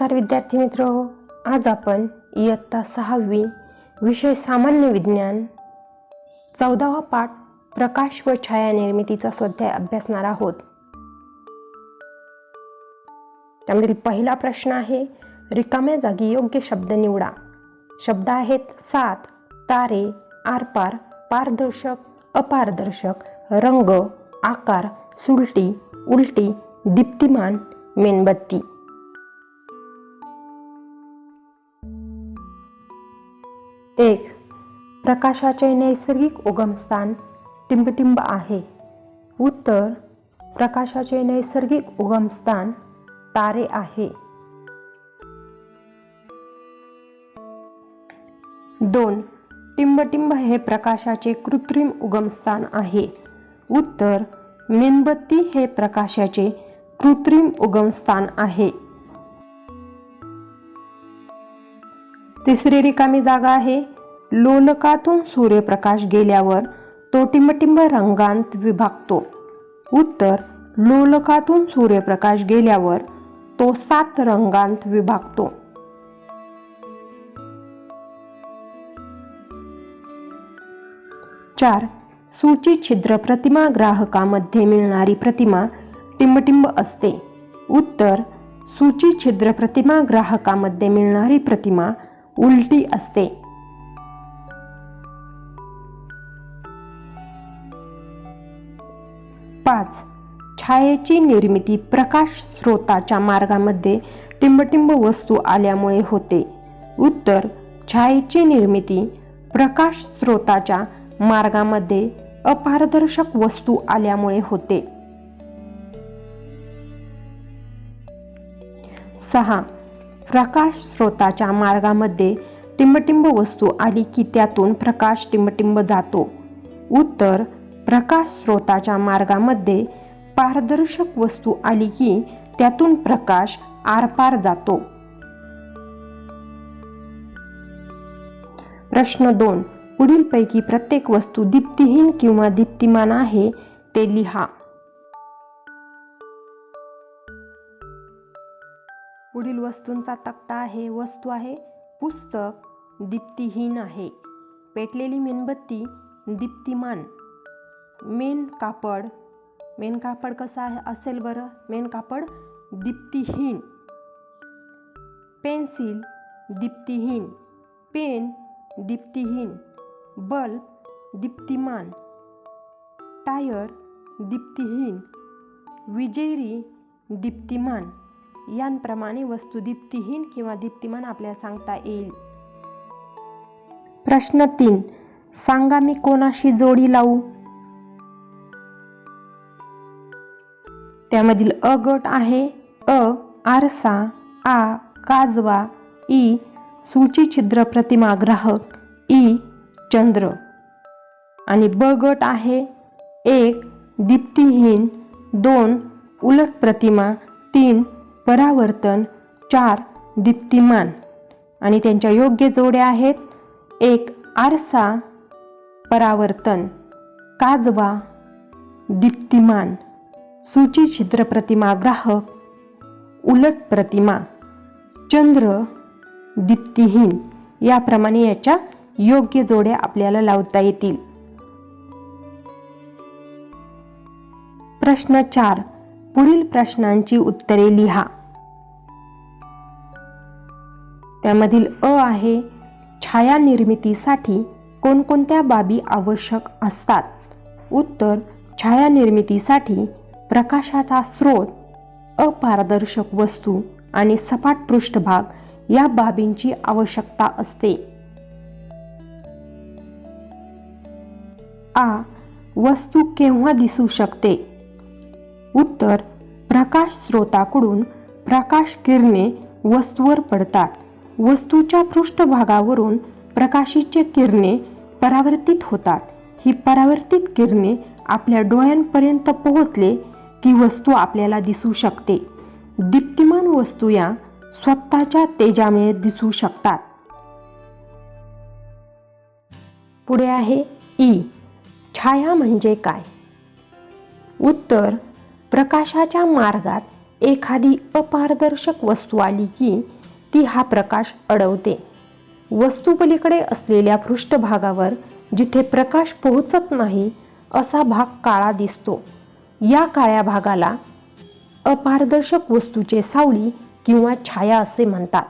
नमस्कार विद्यार्थी मित्र आज आपण इयत्ता सहावी विषय सामान्य विज्ञान चौदावा पाठ प्रकाश व छाया निर्मितीचा स्वाध्याय अभ्यासणार आहोत. त्यामधील पहिला प्रश्न आहे रिकाम्या जागी योग्य शब्द निवडा. शब्द आहेत सात तारे आरपार पारदर्शक अपारदर्शक रंग आकार सुलटी उलटी दीप्तिमान मेणबत्ती. एक प्रकाशाचे नैसर्गिक उगमस्थान टिंबटिंब आहे. उत्तर प्रकाशाचे नैसर्गिक उगमस्थान तारे आहे. दोन टिंबटिंब हे प्रकाशाचे कृत्रिम उगमस्थान आहे. उत्तर मेणबत्ती हे प्रकाशाचे कृत्रिम उगमस्थान आहे. तिसरी रिकामी जागा आहे. लोलकातून सूर्यप्रकाश गेल्यावर तो टिंबटिंब रंगांत विभागतो. उत्तर लोलकातून सूर्यप्रकाश गेल्यावर तो सात रंगांत विभागतो. चार सूची छिद्र प्रतिमा ग्राहकामध्ये मिळणारी प्रतिमा टिंबटिंब असते. उत्तर सूची छिद्र प्रतिमा ग्राहकामध्ये मिळणारी प्रतिमा उलटी असते. पाच. छायेची निर्मिती प्रकाश स्रोताच्या मार्गामध्ये टिंबटिंब वस्तू आल्यामुळे होते. उत्तर. छायेची निर्मिती प्रकाश स्रोताच्या मार्गामध्ये अपारदर्शक वस्तू आल्यामुळे होते. सहा. प्रकाश स्रोताच्या मार्गामध्ये टिंबटिंब वस्तू आली की त्यातून प्रकाश टिंबटिंब जातो. उत्तर प्रकाश स्रोताच्या मार्गामध्ये पारदर्शक वस्तू आली की त्यातून प्रकाश आरपार जातो. प्रश्न दोन. पुढीलपैकी प्रत्येक वस्तू दीप्तिहीन किंवा दीप्तिमान आहे ते लिहा. पुढील वस्तूंचा तक्ता आहे वस्तू आहे पुस्तक दीप्तिहीन आहे. पेटलेली मेणबत्ती दीप्तिमान. मेन कापड. मेन कापड कसं आहे? असेल बरं. मेन कापड दीप्तिहीन. पेन्सिल दीप्तिहीन. पेन दीप्तिहीन. बल्ब दीप्तिमान. टायर दीप्तिहीन. विजेरी दीप्तिमान. यांप्रमाणे वस्तू दीप्तिहीन किंवा दीप्तिमान आपल्याला सांगता येईल. प्रश्न तीन सांगा मी कोणाशी जोडी लावू? त्यामधील अ गट आहे अ आरसा आ काजवा ई सूची छिद्र प्रतिमा ग्राहक ई चंद्र. आणि ब गट आहे एक दीप्तिहीन दोन उलट प्रतिमा तीन परावर्तन चार दीप्तिमान. आणि त्यांच्या योग्य जोड्या आहेत. एक आरसा परावर्तन. काजवा दीप्तिमान. सूची छिद्र प्रतिमा ग्राहक. उलट प्रतिमा. चंद्र दीप्तिहीन. याप्रमाणे याच्या योग्य जोड्या आपल्याला लावता येतील. प्रश्न चार. पुढील प्रश्नांची उत्तरे लिहा. त्यामधील अ आहे. छाया निर्मितीसाठी कोणकोणत्या बाबी आवश्यक असतात? उत्तर छाया निर्मितीसाठी प्रकाशाचा स्रोत अपारदर्शक वस्तू आणि सपाट पृष्ठभाग या बाबींची आवश्यकता असते. आ. वस्तू केव्हा दिसू शकते? उत्तर प्रकाश स्रोताकडून प्रकाश किरणे वस्तूवर पडतात. वस्तूच्या पृष्ठभागावरून प्रकाशीचे किरणे परावर्तित होतात. ही परावर्तित किरणे आपल्या डोळ्यांपर्यंत पोहोचले की वस्तू आपल्याला दिसू शकते. दीप्तिमान वस्तू या स्वतःच्या तेजामुळे दिसू शकतात. पुढे आहे ई. छाया म्हणजे काय? उत्तर प्रकाशाच्या मार्गात एखादी अपारदर्शक वस्तू आली की ती हा प्रकाश अडवते. वस्तूपलीकडे असलेल्या पृष्ठभागावर जिथे प्रकाश पोहोचत नाही असा भाग काळा दिसतो. या काळ्या भागाला अपारदर्शक वस्तूचे सावली किंवा छाया असे म्हणतात.